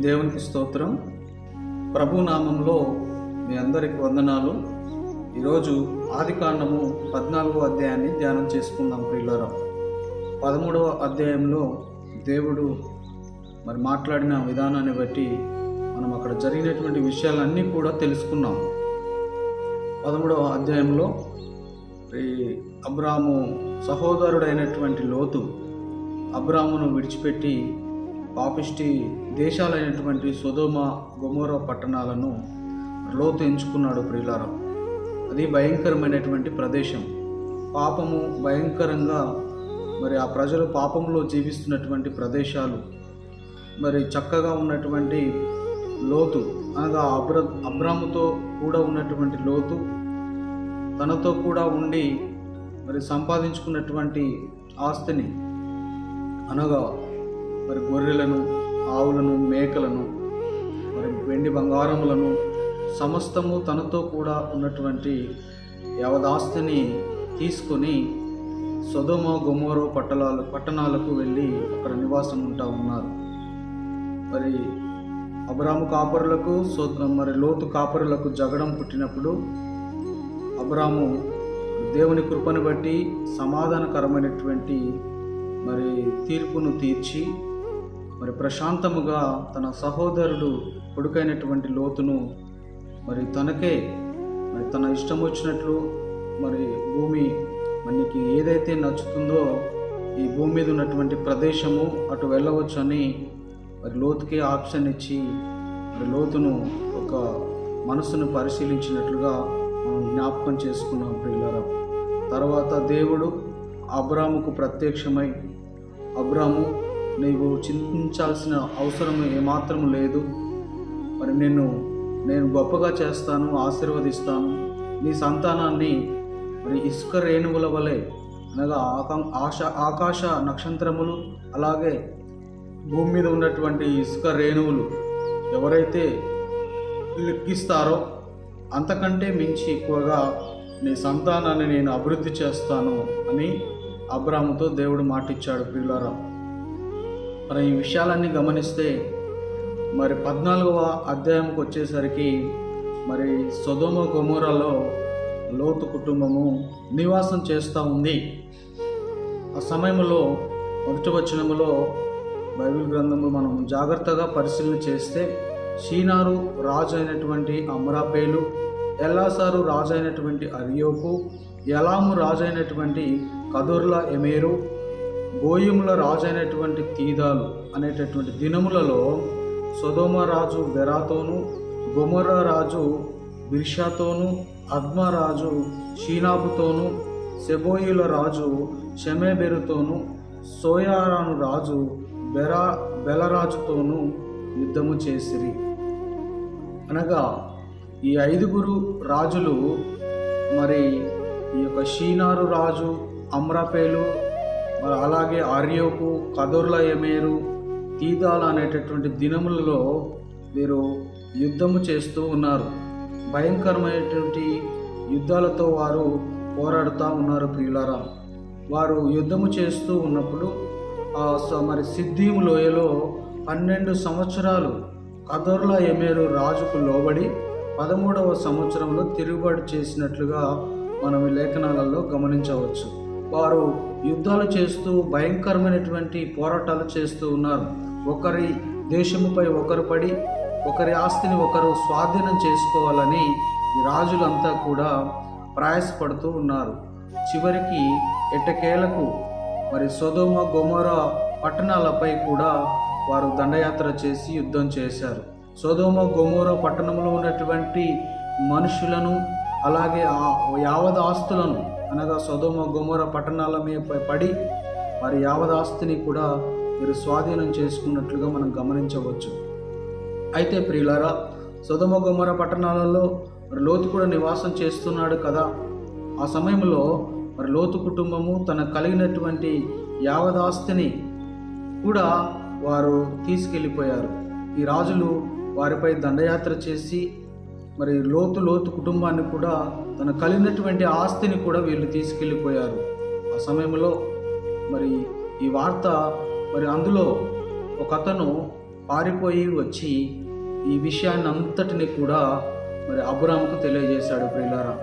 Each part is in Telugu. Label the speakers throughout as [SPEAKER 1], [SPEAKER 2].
[SPEAKER 1] దేవునికి స్తోత్రం. ప్రభు నామంలో మీ అందరికి వందనాలు. ఈరోజు ఆదికాండము పద్నాలుగో అధ్యాయాన్ని ధ్యానం చేసుకుందాం ప్రియులరా. పదమూడవ అధ్యాయంలో దేవుడు మరి మాట్లాడిన విధానాన్ని బట్టి మనం అక్కడ జరిగినటువంటి విషయాలన్నీ కూడా తెలుసుకున్నాం. పదమూడవ అధ్యాయంలో ఈ అబ్రాము సహోదరుడైనటువంటి లోతు అబ్రామును విడిచిపెట్టి పాపిష్టి దేశాలైనటువంటి సొదోమ గొమోర పట్టణాలను లోతు ఎంచుకున్నాడు ప్రియులారం. అది భయంకరమైనటువంటి ప్రదేశం. పాపము భయంకరంగా మరి ఆ ప్రజలు పాపంలో జీవిస్తున్నటువంటి ప్రదేశాలు. మరి చక్కగా ఉన్నటువంటి లోతు అనగా అబ్ర అబ్రాముతో కూడా ఉన్నటువంటి లోతు తనతో కూడా ఉండి మరి సంపాదించుకున్నటువంటి ఆస్తిని అనగా మరి గొర్రెలను ఆవులను మేకలను మరి వెండి బంగారములను సమస్తము తనతో కూడా ఉన్నటువంటి యవదాస్తిని తీసుకొని సొదోమ గొమోరో పట్టణాలు పట్టణాలకు వెళ్ళి అక్కడ నివాసం ఉంటా ఉన్నారు. మరి అబ్రాము కాపరులకు సో మరి లోతు కాపరులకు జగడం పుట్టినప్పుడు అబ్రాము దేవుని కృపను బట్టి సమాధానకరమైనటువంటి మరి తీర్పును తీర్చి మరి ప్రశాంతముగా తన సహోదరుడు కొడుకైనటువంటి లోతును మరి తనకే మరి తన ఇష్టం వచ్చినట్లు మరి భూమి మనకి ఏదైతే నచ్చుతుందో ఈ భూమి మీద ఉన్నటువంటి ప్రదేశము అటు వెళ్ళవచ్చు అని మరి లోతుకే ఆప్షన్ ఇచ్చి మరి లోతును ఒక మనసును పరిశీలించినట్లుగా మనం జ్ఞాపకం చేసుకున్నాం పిల్లల తర్వాత దేవుడు అబ్రాముకు ప్రత్యక్షమై అబ్రాము నీవు చింతించాల్సిన అవసరం ఏమాత్రం లేదు. మరి నేను నేను గొప్పగా చేస్తాను ఆశీర్వదిస్తాను. నీ సంతానాన్ని మరి ఇసుక రేణువుల వలె అనగా ఆకా ఆశ ఆకాశ నక్షత్రములు అలాగే భూమి మీద ఉన్నటువంటి ఇసుక రేణువులు ఎవరైతే లెక్కిస్తారో అంతకంటే మించి ఎక్కువగా నీ సంతానాన్ని నేను అభివృద్ధి చేస్తాను అని అబ్రాముతో దేవుడు మాటిచ్చాడు. పిల్లరా మరి ఈ విషయాలన్నీ గమనిస్తే మరి పద్నాలుగవ అధ్యాయంకి వచ్చేసరికి మరి సొదోమ గొమోరాలో లోతు కుటుంబము నివాసం చేస్తూ ఉంది. ఆ సమయంలో మొదటి వచనములో బైబిల్ గ్రంథము మనం జాగ్రత్తగా పరిశీలన చేస్తే షీనారు రాజు అయినటువంటి అమరాపేలు ఎల్లాసారు రాజు అయినటువంటి అరియోకు ఎలాము రాజు అయినటువంటి కదూర్ల ఎమేరు గోయముల రాజు అయినటువంటి తీదాలు అనేటటువంటి దినములలో సొదోమ రాజు బెరాతోను గొమొర రాజు బిర్షాతోను అద్మరాజు షీనాబుతోనూ షీనాబుతోను సెబోయుల రాజు షమేబెరుతోను సోయారాను రాజు బెరా బెలరాజుతోనూ యుద్ధము చేసిరి. అనగా ఈ ఐదుగురు రాజులు మరి ఈ యొక్క షీనారు రాజు అమ్రాపేలు మరి అలాగే ఆర్యోకు కదోర్ల ఎమేరు తీదాల అనేటటువంటి దినములలో వీరు యుద్ధము చేస్తూ ఉన్నారు. భయంకరమైనటువంటి యుద్ధాలతో వారు పోరాడుతూ ఉన్నారు ప్రియులారా. వారు యుద్ధము చేస్తూ ఉన్నప్పుడు ఆ మరి సిద్ధిము లోయలో పన్నెండు సంవత్సరాలు కదోర్ల ఎమేరు రాజుకు లోబడి పదమూడవ సంవత్సరంలో తిరుగుబాటు చేసినట్లుగా మనం లేఖనాలలో గమనించవచ్చు. వారు యుద్ధాలు చేస్తూ భయంకరమైనటువంటి పోరాటాలు చేస్తూ ఉన్నారు. ఒకరి దేశముపై ఒకరు పడి ఒకరి ఆస్తిని ఒకరు స్వాధీనం చేసుకోవాలని రాజులంతా కూడా ప్రయాసపడుతూ ఉన్నారు. చివరికి ఎట్టకేలకు మరి సొదోమ గొమోర పట్టణాలపై కూడా వారు దండయాత్ర చేసి యుద్ధం చేశారు. సొదోమ గొమోర పట్టణంలో ఉన్నటువంటి మనుషులను అలాగే ఆ యావద ఆస్తులను అనగా సొదోమ గొమోర పట్టణాల మీద పడి వారి యావదాస్తిని కూడా మీరు స్వాధీనం చేసుకున్నట్లుగా మనం గమనించవచ్చు. అయితే ప్రియులారా సొదమ గొమర పట్టణాలలో మరి లోతు కూడా నివాసం చేస్తున్నాడు కదా. ఆ సమయంలో మరి లోతు కుటుంబము తన కలిగినటువంటి యావదాస్తిని కూడా వారు తీసుకెళ్ళిపోయారు. ఈ రాజులు వారిపై దండయాత్ర చేసి మరి లోతు లోతు కుటుంబాన్ని కూడా తన కలిగినటువంటి ఆస్తిని కూడా వీళ్ళు తీసుకెళ్ళిపోయారు. ఆ సమయంలో మరి ఈ వార్త మరి అందులో ఒక అతను పారిపోయి వచ్చి ఈ విషయాన్ని అంతటిని కూడా మరి అబ్రాముకు తెలియజేశాడు ప్రియులారా.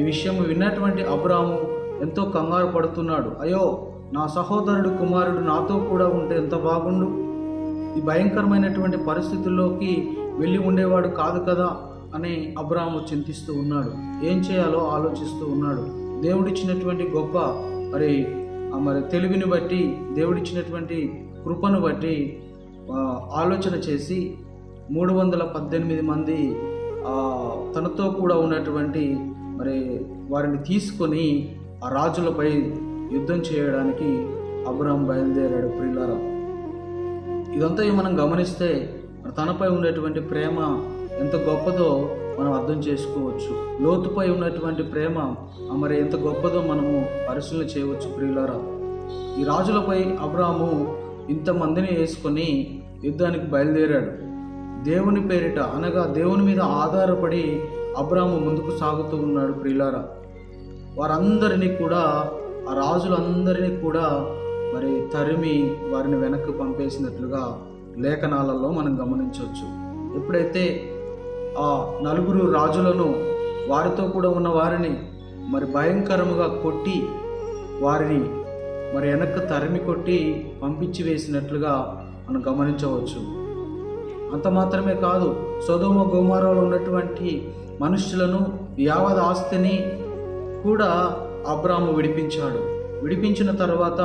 [SPEAKER 1] ఈ విషయం విన్నటువంటి అబ్రాము ఎంతో కంగారు పడుతున్నాడు. అయ్యో నా సహోదరుడు కుమారుడు నాతో కూడా ఉంటే ఎంత బాగుండు? ఈ భయంకరమైనటువంటి పరిస్థితుల్లోకి వెళ్ళి ఉండేవాడు కాదు కదా. అని అబ్రాహము చింతిస్తూ ఉన్నాడు. ఏం చేయాలో ఆలోచిస్తూ ఉన్నాడు. దేవుడిచ్చినటువంటి గొప్ప మరి మరి తెలివిని బట్టి దేవుడిచ్చినటువంటి కృపను బట్టి ఆలోచన చేసి మూడు వందల పద్దెనిమిది మంది తనతో కూడా ఉన్నటువంటి మరి వారిని తీసుకొని ఆ రాజులపై యుద్ధం చేయడానికి అబ్రహం బయలుదేరాడు ప్రియులారా. ఇదంతా మనం గమనిస్తే తనపై ఉండేటువంటి ప్రేమ ఎంత గొప్పదో మనం అర్థం చేసుకోవచ్చు. లోతుపై ఉన్నటువంటి ప్రేమ మరి ఎంత గొప్పదో మనము పరిశీలన చేయవచ్చు ప్రియులారా. ఈ రాజులపై అబ్రాము ఇంతమందిని వేసుకొని యుద్ధానికి బయలుదేరాడు. దేవుని పేరిట అనగా దేవుని మీద ఆధారపడి అబ్రాము ముందుకు సాగుతూ ఉన్నాడు ప్రియులారా. వారందరినీ కూడా ఆ రాజులందరినీ కూడా మరి తరిమి వారిని వెనక్కి పంపేసినట్లుగా లేఖనాలలో మనం గమనించవచ్చు. ఎప్పుడైతే ఆ నలుగురు రాజులను వారితో కూడా ఉన్న వారిని మరి భయంకరముగా కొట్టి వారిని మరి వెనక్కి తరిమి కొట్టి పంపించి వేసినట్లుగా మనం గమనించవచ్చు. అంత మాత్రమే కాదు సొదోమ గోమారాలో ఉన్నటువంటి మనుషులను యావద్ ఆస్తిని కూడా అబ్రాము విడిపించాడు. విడిపించిన తర్వాత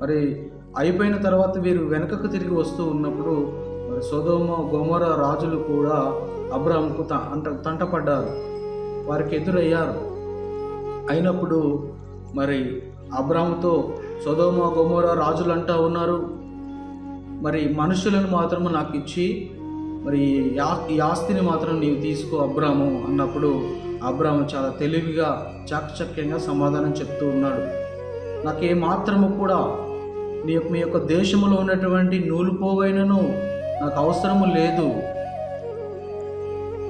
[SPEAKER 1] మరి అయిపోయిన తర్వాత వీరు వెనకకు తిరిగి వస్తూ ఉన్నప్పుడు మరి సొదోమ గోమర రాజులు కూడా అబ్రహంకు తంట అంట తంటపడ్డారు. వారికి ఎదురయ్యారు. అయినప్పుడు మరి అబ్రాముతో సొదోమ గోమర రాజులు అంటా ఉన్నారు. మరి మనుషులను మాత్రము నాకు ఇచ్చి మరి యా ఈ ఆస్తిని మాత్రం నీవు తీసుకో అబ్రాము అన్నప్పుడు అబ్రాము చాలా తెలివిగా చాకచక్యంగా సమాధానం చెప్తూ ఉన్నాడు. నాకు ఏ మాత్రము కూడా నీ మీ యొక్క దేశంలో ఉన్నటువంటి నూలు పోగైనను నాకు అవసరము లేదు.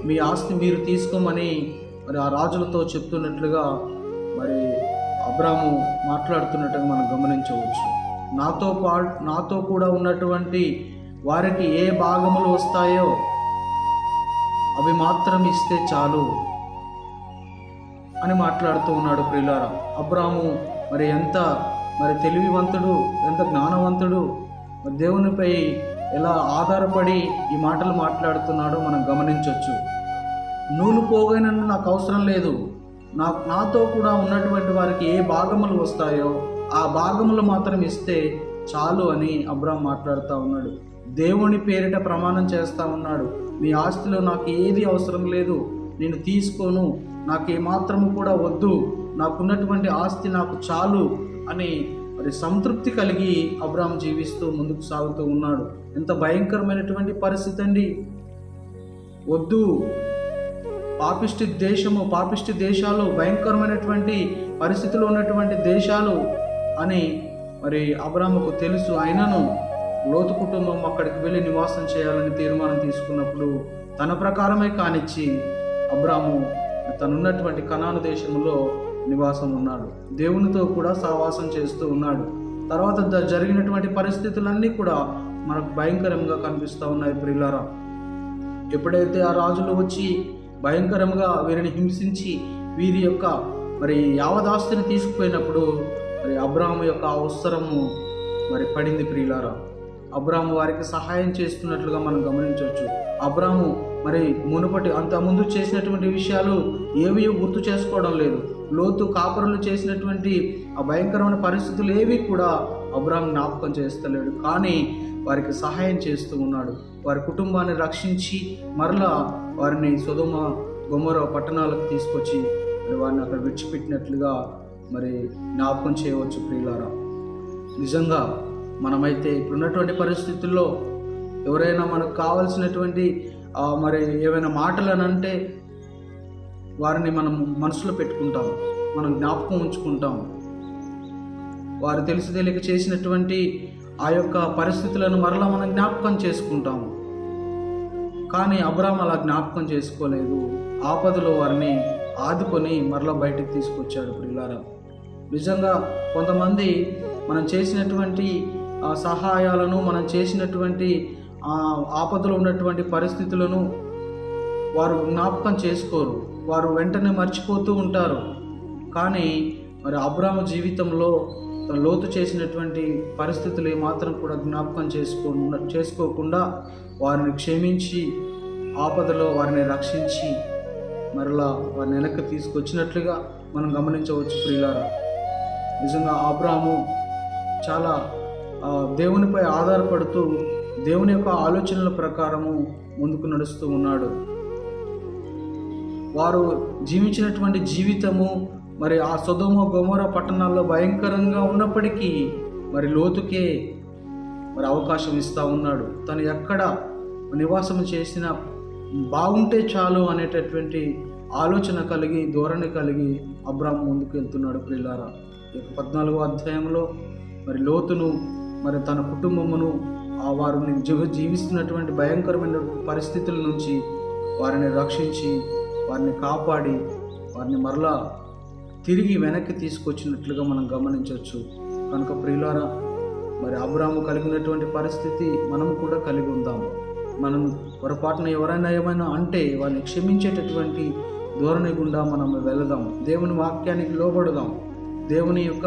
[SPEAKER 1] మీ ఆస్తి మీరు తీసుకోమని మరి ఆ రాజులతో చెప్తున్నట్లుగా మరి అబ్రాము మాట్లాడుతున్నట్టుగా మనం గమనించవచ్చు. నాతో పా నాతో కూడా ఉన్నటువంటి వారికి ఏ భాగములు వస్తాయో అవి మాత్రం ఇస్తే చాలు అని మాట్లాడుతూ ఉన్నాడు ప్రియులారా. అబ్రాము మరి ఎంత మరి తెలివివంతుడు ఎంత జ్ఞానవంతుడు మరి దేవునిపై ఎలా ఆధారపడి ఈ మాటలు మాట్లాడుతున్నాడో మనం గమనించవచ్చు నూలు పోగైనను నాకు అవసరం లేదు. నా నాతో కూడా ఉన్నటువంటి వారికి ఏ భాగములు వస్తాయో ఆ భాగములు మాత్రం ఇస్తే చాలు అని అబ్రామ్ మాట్లాడుతూ ఉన్నాడు. దేవుని పేరిట ప్రమాణం చేస్తా ఉన్నాడు. మీ ఆస్తిలో నాకు ఏది అవసరం లేదు. నేను తీసుకోను. నాకు ఏమాత్రము కూడా వద్దు. నాకున్నటువంటి ఆస్తి నాకు చాలు అని మరి సంతృప్తి కలిగి అబ్రామ్ జీవిస్తూ ముందుకు సాగుతూ ఉన్నాడు. ఎంత భయంకరమైనటువంటి పరిస్థితి అండి. వద్దు. పాపిష్టి దేశము పాపిష్టి దేశాలు భయంకరమైనటువంటి పరిస్థితిలో ఉన్నటువంటి దేశాలు అని మరి అబ్రాముకు తెలుసు. అయినను లోతు కుటుంబం అక్కడికి వెళ్ళి నివాసం చేయాలని తీర్మానం తీసుకున్నప్పుడు తన ప్రకారమే కానిచ్చి అబ్రాము తనున్నటువంటి కణాను దేశంలో నివాసం ఉన్నాడు. దేవునితో కూడా సహవాసం చేస్తూ ఉన్నాడు. తర్వాత జరిగినటువంటి పరిస్థితులన్నీ కూడా మనకు భయంకరంగా కనిపిస్తూ ఉన్నాయి ప్రియులారా. ఎప్పుడైతే ఆ రాజులు వచ్చి భయంకరంగా వీరిని హింసించి వీరి యొక్క మరి యావదాస్తిని తీసుకుపోయినప్పుడు మరి అబ్రాహం యొక్క అవసరము మరి పడింది ప్రియులారా. అబ్రాహం వారికి సహాయం చేస్తున్నట్లుగా మనం గమనించవచ్చు. అబ్రాహము మరి మునుపటి అంత ముందు చేసినటువంటి విషయాలు ఏవి గుర్తు చేసుకోవడం లేదు. లోతు కాపరులు చేసినటువంటి ఆ భయంకరమైన పరిస్థితులు ఏవి కూడా అబ్రాహం జ్ఞాపకం చేస్తలేడు. కానీ వారికి సహాయం చేస్తూ ఉన్నాడు. వారి కుటుంబాన్ని రక్షించి మరలా వారిని సుధుమ గొమ్మర పట్టణాలకు తీసుకొచ్చి మరి వారిని అక్కడ విడిచిపెట్టినట్లుగా మరి జ్ఞాపకం చేయవచ్చు ప్రియులారా. నిజంగా మనమైతే ఇప్పుడున్నటువంటి పరిస్థితుల్లో ఎవరైనా మనకు కావాల్సినటువంటి మరి ఏవైనా మాటలు అని అంటే వారిని మనం మనసులో పెట్టుకుంటాం. మనం జ్ఞాపకం ఉంచుకుంటాం. వారు తెలిసి తెలియక చేసినటువంటి ఆ యొక్క పరిస్థితులను మరలా మనం జ్ఞాపకం చేసుకుంటాము కానీ అబ్రామ్ అలా జ్ఞాపకం చేసుకోలేదు. ఆపదలో వారిని ఆదుకొని మరలా బయటికి తీసుకొచ్చాడు ప్రియులారా. నిజంగా కొంతమంది మనం చేసినటువంటి సహాయాలను మనం చేసినటువంటి ఆపదలో ఉన్నటువంటి పరిస్థితులను వారు జ్ఞాపకం చేసుకోరు. వారు వెంటనే మర్చిపోతూ ఉంటారు. కానీ మరి అబ్రాము జీవితంలో లోతు చేసినటువంటి పరిస్థితులు ఏమాత్రం కూడా జ్ఞాపకం చేసుకో చేసుకోకుండా వారిని క్షమించి ఆపదలో వారిని రక్షించి మరలా వారిని వెనక్కి తీసుకొచ్చినట్లుగా మనం గమనించవచ్చు ప్రియులారా. నిజంగా ఆబ్రాము చాలా దేవునిపై ఆధారపడుతూ దేవుని యొక్క ఆలోచనల ప్రకారము ముందుకు నడుస్తూ ఉన్నాడు. వారు జీవించినటువంటి జీవితము మరి ఆ సుధమ గొమర పట్టణాల్లో భయంకరంగా ఉన్నప్పటికీ మరి లోతుకే మరి అవకాశం ఇస్తూ ఉన్నాడు. తను ఎక్కడ నివాసం చేసిన బాగుంటే చాలు అనేటటువంటి ఆలోచన కలిగి ధోరణి కలిగి అబ్రాహం ముందుకు వెళ్తున్నాడు పిల్లారా ఈ పద్నాలుగో అధ్యాయంలో మరి లోతును మరి తన కుటుంబమును ఆ వారిని జీవ జీవిస్తున్నటువంటి భయంకరమైన పరిస్థితుల నుంచి వారిని రక్షించి వారిని కాపాడి వారిని మరలా తిరిగి వెనక్కి తీసుకొచ్చినట్లుగా మనం గమనించవచ్చు. కనుక ప్రియులారా మరి అబ్రాము కలిగినటువంటి పరిస్థితి మనం కూడా కలిగి ఉందాము. మనం పొరపాటున ఎవరైనా ఏమైనా అంటే వారిని క్షమించేటటువంటి ధోరణి గుండా మనం వెళదాం దేవుని వాక్యానికి లోబడదాం దేవుని యొక్క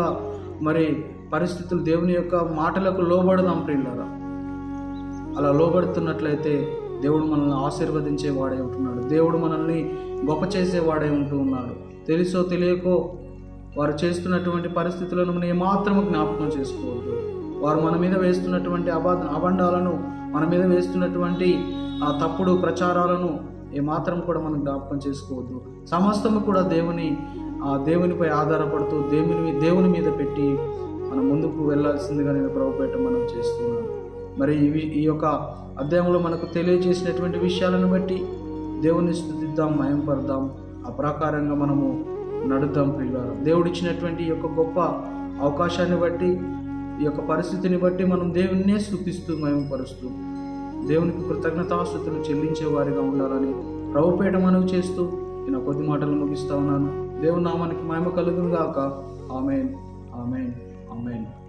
[SPEAKER 1] మరి పరిస్థితులు దేవుని యొక్క మాటలకు లోబడదాం ప్రియులారా. అలా లోబడుతున్నట్లయితే దేవుడు మనల్ని ఆశీర్వదించే వాడే ఉంటున్నాడు. దేవుడు మనల్ని గొప్ప చేసేవాడే ఉంటూ ఉన్నాడు. తెలుసో తెలియకో వారు చేస్తున్నటువంటి పరిస్థితులను మనం ఏమాత్రము జ్ఞాపకం చేసుకోవద్దు. వారు మన మీద వేస్తున్నటువంటి అబా అబండాలను మన మీద వేస్తున్నటువంటి ఆ తప్పుడు ప్రచారాలను ఏమాత్రం కూడా మనం జ్ఞాపకం చేసుకోవద్దు. సమస్తము కూడా దేవుని ఆ దేవునిపై ఆధారపడుతూ దేవుని దేవుని మీద పెట్టి మనం ముందుకు వెళ్ళాల్సిందిగా నేను ప్రభుపేట మనం చేస్తున్నాను. మరి ఇవి ఈ యొక్క అధ్యాయంలో మనకు తెలియజేసినటువంటి విషయాలను బట్టి దేవుని స్థుతిద్దాం మయంపడదాం ఆ ప్రకారంగా మనము నడుద్దాం ప్రియులారా. దేవుడు ఇచ్చినటువంటి యొక్క గొప్ప అవకాశాన్ని బట్టి ఈ యొక్క పరిస్థితిని బట్టి మనం దేవుణ్ణే స్థుతిస్తూ మయంపరుస్తూ దేవునికి కృతజ్ఞతాస్థుతులు చెల్లించే వారిగా ఉండాలని ప్రభుపేట మనవి చేస్తూ నేను కొద్ది మాటలు ముగిస్తా ఉన్నాను. దేవుని నామానికి మహిమ కలుగును గాక ఆమెన్. ఆమెన్. ఆమెన్.